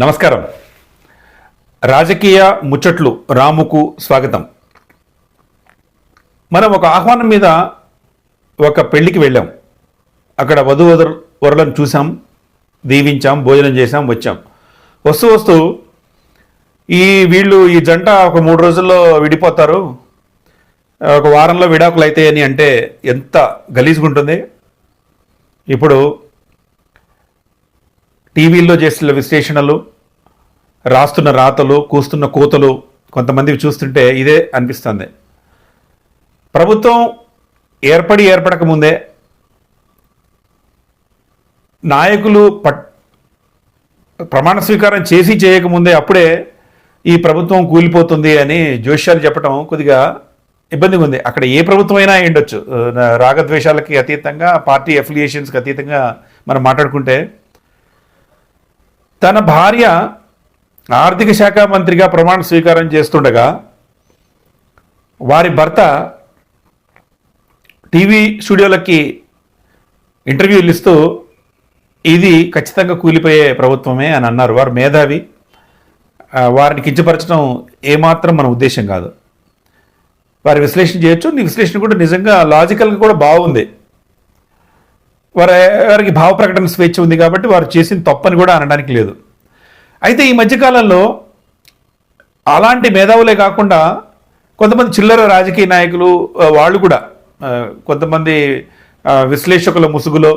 నమస్కారం. రాజకీయ ముచ్చట్లు రాముకు స్వాగతం. మనం ఒక ఆహ్వానం మీద ఒక పెళ్ళికి వెళ్ళాం. అక్కడ వధువధు వరులను చూసాం దీవించాం భోజనం చేసాం వచ్చాం. వస్తూ వస్తూ ఈ వీళ్ళు ఈ జంట ఒక మూడు రోజుల్లో విడిపోతారు. ఒక వారంలో విడాకులు అవుతాయని అంటే ఎంత గలీజ్గా ఉంటుంది. ఇప్పుడు టీవీల్లో చేస్తున్న విశ్లేషణలు రాస్తున్న రాతలు కూస్తున్న కూతలు కొంతమందివి చూస్తుంటే ఇదే అనిపిస్తుంది. ప్రభుత్వం ఏర్పడి ఏర్పడక ముందే నాయకులు పట్ ప్రమాణ స్వీకారం చేసి చేయకముందే అప్పుడే ఈ ప్రభుత్వం కూలిపోతుంది అని జోష్యాలు చెప్పడం కొద్దిగా ఇబ్బందిగా ఉంది అక్కడ ఏ ప్రభుత్వం అయినా ఉండొచ్చు రాగద్వేషాలకి అతీతంగా పార్టీ అఫిలియేషన్స్కి అతీతంగా మనం మాట్లాడుకుంటే తన భార్య ఆర్థిక శాఖ మంత్రిగా ప్రమాణ స్వీకారం చేస్తుండగా వారి భర్త టీవీ స్టూడియోలకి ఇంటర్వ్యూలు ఇస్తూ ఇది ఖచ్చితంగా కూలిపోయే ప్రభుత్వమే అని అన్నారు. వారు మేధావి. వారిని కించపరచడం ఏమాత్రం మన ఉద్దేశం కాదు. వారి విశ్లేషణ చేయొచ్చు. నీ విశ్లేషణ కూడా నిజంగా లాజికల్గా కూడా బాగుంది. వారి వారికి భావ ప్రకటన స్వేచ్ఛ ఉంది కాబట్టి వారు చేసిన తప్పని కూడా అనడానికి లేదు. అయితే ఈ మధ్యకాలంలో అలాంటి మేధావులే కాకుండా కొంతమంది చిల్లర రాజకీయ నాయకులు వాళ్ళు కూడా కొంతమంది విశ్లేషకుల ముసుగులో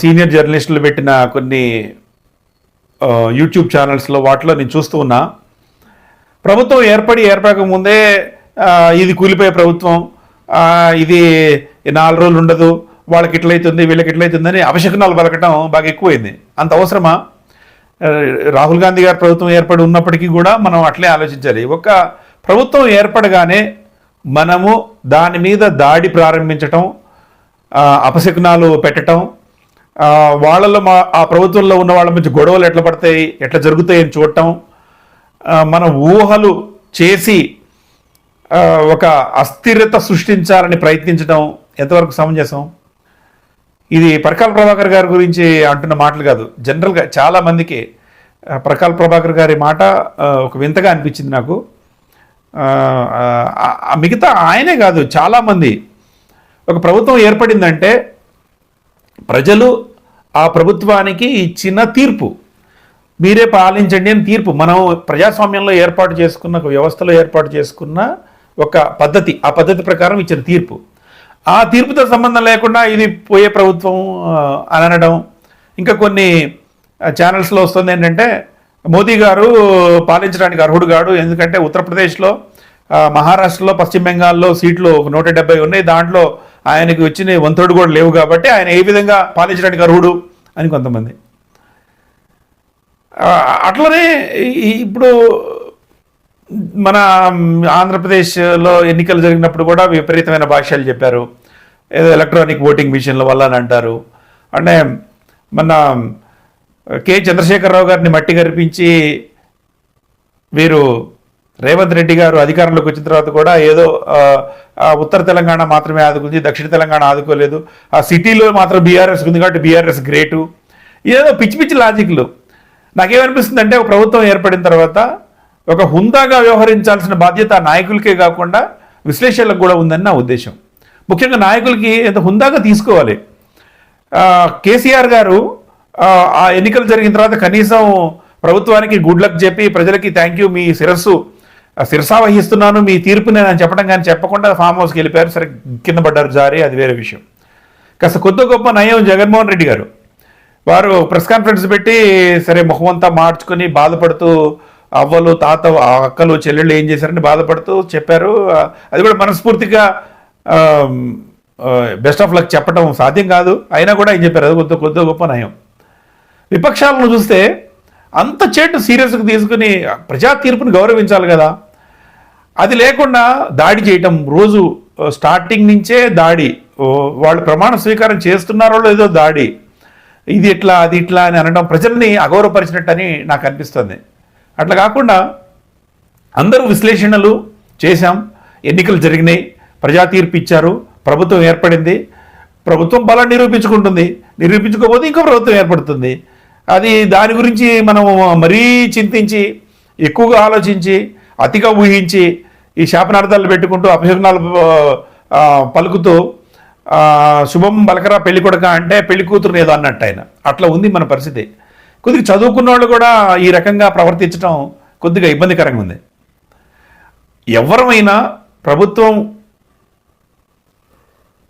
సీనియర్ జర్నలిస్టులు పెట్టిన కొన్ని యూట్యూబ్ ఛానల్స్లో వాటిలో నేను చూస్తూ ఉన్నా ప్రభుత్వం ఏర్పడి ఏర్పడక ముందే ఇది కూలిపోయే ప్రభుత్వం ఇది నాలుగు రోజులు ఉండదు వాళ్ళకి ఇట్లయితుంది వీళ్ళకి ఇట్లయితుందని అవశకనాలు పలకటం బాగా ఎక్కువైంది. అంత అవసరమా? రాహుల్ గాంధీ గారి ప్రభుత్వం ఏర్పడి ఉన్నప్పటికీ కూడా మనం అట్లే ఆలోచించాలి. ఒక ప్రభుత్వం ఏర్పడగానే మనము దాని మీద దాడి ప్రారంభించటం అపశకునాలు పెట్టటం వాళ్ళలో మా ఆ ప్రభుత్వంలో ఉన్న వాళ్ళ మధ్య గొడవలు ఎట్లా పడతాయి ఎట్లా జరుగుతాయని చూడటం మన ఊహలు చేసి ఒక అస్థిరత సృష్టించాలని ప్రయత్నించడం ఎంతవరకు సమంజసం? ఇది పరకాల ప్రభాకర్ గారి గురించి అంటున్న మాటలు కాదు. జనరల్గా చాలా మందికి పరకాల ప్రభాకర్ గారి మాట ఒక వింతగా అనిపించింది నాకు. మిగతా ఆయనే కాదు చాలామంది ఒక ప్రభుత్వం ఏర్పడిందంటే ప్రజలు ఆ ప్రభుత్వానికి ఇచ్చిన తీర్పు. మీరే పాలించండి అని తీర్పు. మనం ప్రజాస్వామ్యంలో ఏర్పాటు చేసుకున్న ఒక వ్యవస్థలో ఏర్పాటు చేసుకున్న ఒక పద్ధతి ఆ పద్ధతి ప్రకారం ఇచ్చిన తీర్పు. ఆ తీర్పుతో సంబంధం లేకుండా ఇది పోయే ప్రభుత్వం అనడం. ఇంకా కొన్ని ఛానల్స్లో వస్తుంది ఏంటంటే మోదీ గారు పాలించడానికి అర్హుడు కాడు. ఎందుకంటే ఉత్తరప్రదేశ్లో మహారాష్ట్రలో పశ్చిమ బెంగాల్లో సీట్లు నూట డెబ్బై ఉన్నాయి. దాంట్లో ఆయనకి వచ్చిన వంతోడు కూడా లేవు కాబట్టి ఆయన ఏ విధంగా పాలించడానికి అర్హుడు అని కొంతమంది. అట్లనే ఇప్పుడు మన ఆంధ్రప్రదేశ్లో ఎన్నికలు జరిగినప్పుడు కూడా విపరీతమైన భాషలు చెప్పారు. ఏదో ఎలక్ట్రానిక్ ఓటింగ్ మిషన్ల వల్ల అని అంటారు. అంటే మన కె చంద్రశేఖరరావు గారిని మట్టి కరిపించి వీరు రేవంత్ రెడ్డి గారు అధికారంలోకి వచ్చిన తర్వాత కూడా ఏదో ఉత్తర తెలంగాణ మాత్రమే ఆదుకుంది దక్షిణ తెలంగాణ ఆదుకోలేదు. ఆ సిటీలో మాత్రం బీఆర్ఎస్ ఉంది కాబట్టి బీఆర్ఎస్ గ్రేటు. ఏదో పిచ్చి పిచ్చి లాజిక్లు. నాకేమనిపిస్తుంది అంటే ఒక ప్రభుత్వం ఏర్పడిన తర్వాత ఒక హుందాగా వ్యవహరించాల్సిన బాధ్యత నాయకులకే కాకుండా విశ్లేషకులకు కూడా ఉందని నా ఉద్దేశం. ముఖ్యంగా నాయకులకి ఎంత హుందాగా తీసుకోవాలి. కేసీఆర్ గారు ఆ, ఎన్నికలు జరిగిన తర్వాత కనీసం ప్రభుత్వానికి గుడ్ లక్ చెప్పి ప్రజలకి థ్యాంక్ యూ మీ శిరస్సు శిరసావహిస్తున్నాను శిరసా వహిస్తున్నాను మీ తీర్పుని నేను చెప్పడం కానీ చెప్పకుండా ఫామ్ హౌస్కి వెళ్ళిపోయారు. సరే కింద పడ్డారు జారీ అది వేరే విషయం. కాస్త కొద్ది గొప్ప నయం జగన్మోహన్ రెడ్డి గారు. వారు ప్రెస్ కాన్ఫరెన్స్ పెట్టి సరే ముఖమంతా మార్చుకొని బాధపడుతూ అవ్వలు తాత అక్కలు చెల్లెళ్ళు ఏం చేశారని బాధపడుతూ చెప్పారు. అది కూడా మనస్ఫూర్తిగా బెస్ట్ ఆఫ్ లక్ చెప్పడం సాధ్యం కాదు. అయినా కూడా ఏం చెప్పారు అది కొద్ది కొద్ది గొప్ప నయం. విపక్షాలను చూస్తే అంత చేటు సీరియస్గా తీసుకుని ప్రజా తీర్పును గౌరవించాలి కదా. అది లేకుండా దాడి చేయటం రోజు స్టార్టింగ్ నుంచే దాడి వాళ్ళు ప్రమాణ స్వీకారం చేస్తున్నారో లేదో దాడి. ఇది ఇట్లా అది ఇట్లా అని అనడం ప్రజల్ని అగౌరవపరిచినట్టు అని నాకు అనిపిస్తుంది. అట్లా కాకుండా అందరూ విశ్లేషణలు చేశాం. ఎన్నికలు జరిగినాయి. ప్రజా తీర్పు ఇచ్చారు. ప్రభుత్వం ఏర్పడింది. ప్రభుత్వం బలం నిరూపించుకుంటుంది. నిరూపించుకోకపోతే ఇంకో ప్రభుత్వం ఏర్పడుతుంది. అది దాని గురించి మనం మరీ చింతించి ఎక్కువగా ఆలోచించి అతిగా ఊహించి ఈ శాపనార్థాలు పెట్టుకుంటూ అపశకునాలు పలుకుతూ శుభం బలకరా పెళ్ళి కొడక అంటే పెళ్ళి కూతురు ఏదో అన్నట్టు ఆయన. అట్లా ఉంది మన పరిస్థితి. కొద్దిగా చదువుకున్న వాళ్ళు కూడా ఈ రకంగా ప్రవర్తించడం కొద్దిగా ఇబ్బందికరంగా ఉంది. ఎవరమైనా ప్రభుత్వం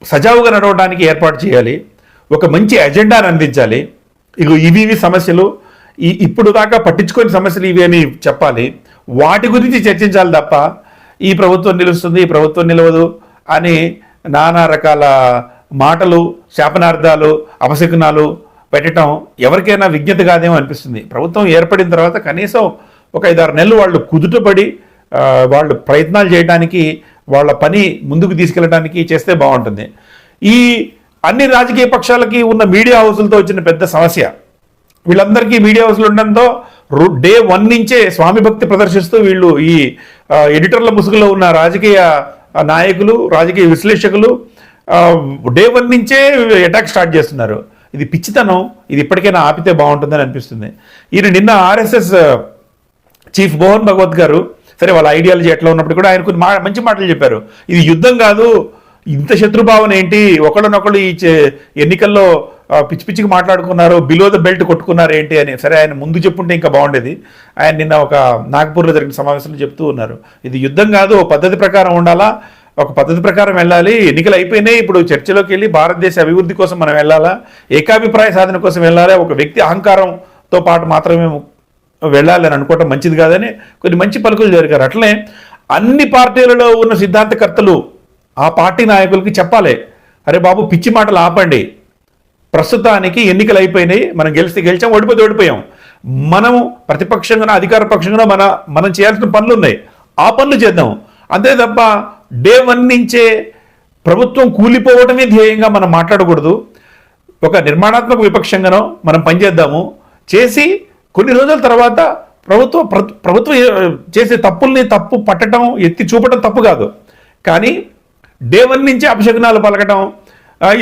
సజావుగా నడవడానికి ఏర్పాటు చేయాలి ఒక మంచి ఎజెండాను అందించాలి ఇక ఇవి ఇవి సమస్యలు ఈ ఇప్పుడు దాకా పట్టించుకొని సమస్యలు ఇవి అని చెప్పాలి వాటి గురించి చర్చించాలి తప్ప ఈ ప్రభుత్వం నిలుస్తుంది ఈ ప్రభుత్వం నిలవదు అని నానా రకాల మాటలు శాపనార్థాలు అపశకునాలు పెట్టడం ఎవరికైనా విజ్ఞత కాదేమో అనిపిస్తుంది. ప్రభుత్వం ఏర్పడిన తర్వాత కనీసం ఒక ఐదారు నెలలు వాళ్ళు కుదుటపడి వాళ్ళు ప్రయత్నాలు చేయడానికి వాళ్ళ పని ముందుకు తీసుకెళ్ళడానికి చేస్తే బాగుంటుంది. ఈ అన్ని రాజకీయ పక్షాలకి ఉన్న మీడియా హౌసులతో వచ్చిన పెద్ద సమస్య. వీళ్ళందరికీ మీడియా హౌస్లు ఉండడంతో డే వన్ నుంచే స్వామి భక్తి ప్రదర్శిస్తూ వీళ్ళు ఈ ఎడిటర్ల ముసుగులో ఉన్న రాజకీయ నాయకులు రాజకీయ విశ్లేషకులు డే వన్ నుంచే అటాక్ స్టార్ట్ చేస్తున్నారు. ఇది పిచ్చితనం ఇది ఇప్పటికైనా ఆపితే బాగుంటుందని అనిపిస్తుంది. ఈయన నిన్న ఆర్ఎస్ఎస్ చీఫ్ మోహన్ భగవత్ గారు సరే వాళ్ళ ఐడియాలజీ ఎట్లా ఉన్నప్పుడు కూడా ఆయన కొన్ని మా మంచి మాటలు చెప్పారు. ఇది యుద్ధం కాదు ఇంత శత్రుభావన ఏంటి? ఒకళ్ళనొకళ్ళు ఈ ఎన్నికల్లో పిచ్చి పిచ్చికి మాట్లాడుకున్నారు బిలో ద బెల్ట్ కొట్టుకున్నారు ఏంటి అని. సరే ఆయన ముందు చెప్పుంటే ఇంకా బాగుండేది. ఆయన నిన్న ఒక నాగ్పూర్లో జరిగిన సమావేశంలో చెప్తూ ఉన్నారు. ఇది యుద్ధం కాదు ఓ పద్ధతి ప్రకారం ఉండాలా? ఒక పద్ధతి ప్రకారం వెళ్ళాలి. ఎన్నికలు అయిపోయినాయి. ఇప్పుడు చర్చలోకి వెళ్ళి భారతదేశ అభివృద్ధి కోసం మనం వెళ్ళాలా? ఏకాభిప్రాయ సాధన కోసం వెళ్ళాలి? ఒక వ్యక్తి అహంకారంతో పాటు మాత్రమే వెళ్ళాలి అని అనుకోవటం మంచిది కాదని కొన్ని మంచి పలుకులు జరిగారు. అట్లనే అన్ని పార్టీలలో ఉన్న సిద్ధాంతకర్తలు ఆ పార్టీ నాయకులకి చెప్పాలి. అరే బాబు పిచ్చి మాటలు ఆపండి. ప్రస్తుతానికి ఎన్నికలు అయిపోయినాయి. మనం గెలిస్తే గెలిచాం ఓడిపోతే ఓడిపోయాం. మనము ప్రతిపక్షంగా అధికార పక్షంగా మన మనం చేయాల్సిన పనులు ఉన్నాయి. ఆ పనులు చేద్దాం. అంతే తప్ప డే వన్ నుంచే ప్రభుత్వం కూలిపోవటమే ధ్యేయంగా మనం మాట్లాడకూడదు. ఒక నిర్మాణాత్మక విపక్షంగానో మనం పనిచేద్దాము. చేసి కొన్ని రోజుల తర్వాత ప్రభుత్వం ప్రభుత్వం చేసే తప్పుల్ని తప్పు పట్టడం ఎత్తి చూపడం తప్పు కాదు. కానీ డే వన్ నుంచి అపశకునాలు పలకటం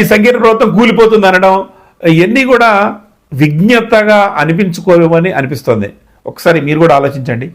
ఈ సంకీర్ణ ప్రభుత్వం కూలిపోతుంది అనడం ఇవన్నీ కూడా విజ్ఞతగా అనిపించుకోవని అనిపిస్తుంది. ఒకసారి మీరు కూడా ఆలోచించండి.